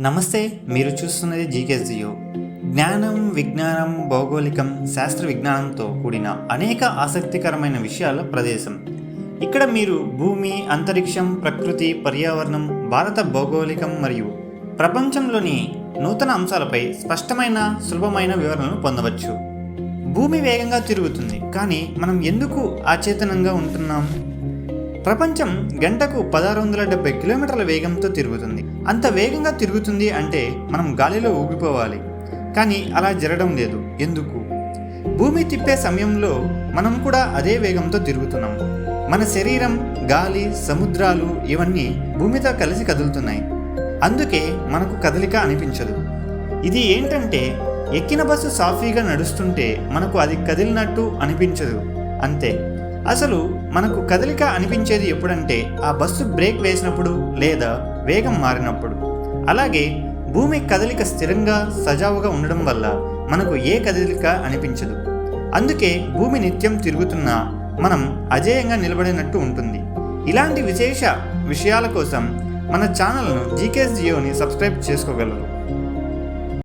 నమస్తే మీరు చూస్తున్నది జీకేస్ జియో. జ్ఞానం విజ్ఞానం భౌగోళికం శాస్త్ర విజ్ఞానంతో కూడిన అనేక ఆసక్తికరమైన విషయాల ప్రదేశం. ఇక్కడ మీరు భూమి అంతరిక్షం ప్రకృతి పర్యావరణం భారత భౌగోళికం మరియు ప్రపంచంలోని నూతన అంశాలపై స్పష్టమైన సులభమైన వివరణను పొందవచ్చు. భూమి వేగంగా తిరుగుతుంది కానీ మనం ఎందుకు అచేతనంగా ఉంటున్నాం? ప్రపంచం గంటకు పదహారు వందల డెబ్బై కిలోమీటర్ల వేగంతో తిరుగుతుంది. అంత వేగంగా తిరుగుతుంది అంటే మనం గాలిలో ఊగిపోవాలి. కానీ అలా జరగడం లేదు. ఎందుకు? భూమి తిప్పే సమయంలో మనం కూడా అదే వేగంతో తిరుగుతున్నాం. మన శరీరం గాలి సముద్రాలు ఇవన్నీ భూమితో కలిసి కదులుతున్నాయి. అందుకే మనకు కదలిక అనిపించదు. ఇది ఏంటంటే ఎక్కిన బస్సు సాఫీగా నడుస్తుంటే మనకు అది కదిలినట్టు అనిపించదు. అంతే. అసలు మనకు కదలిక అనిపించేది ఎప్పుడంటే ఆ బస్సు బ్రేక్ వేసినప్పుడు లేదా వేగం మారినప్పుడు. అలాగే భూమి కదలిక స్థిరంగా సజావుగా ఉండడం వల్ల మనకు ఏ కదలిక అనిపించదు. అందుకే భూమి నిత్యం తిరుగుతున్నా మనం అజేయంగా నిలబడినట్టు ఉంటుంది. ఇలాంటి విశేష విషయాల కోసం మన ఛానల్ను జీకేఎస్ జియోని సబ్స్క్రైబ్ చేసుకోగలరు.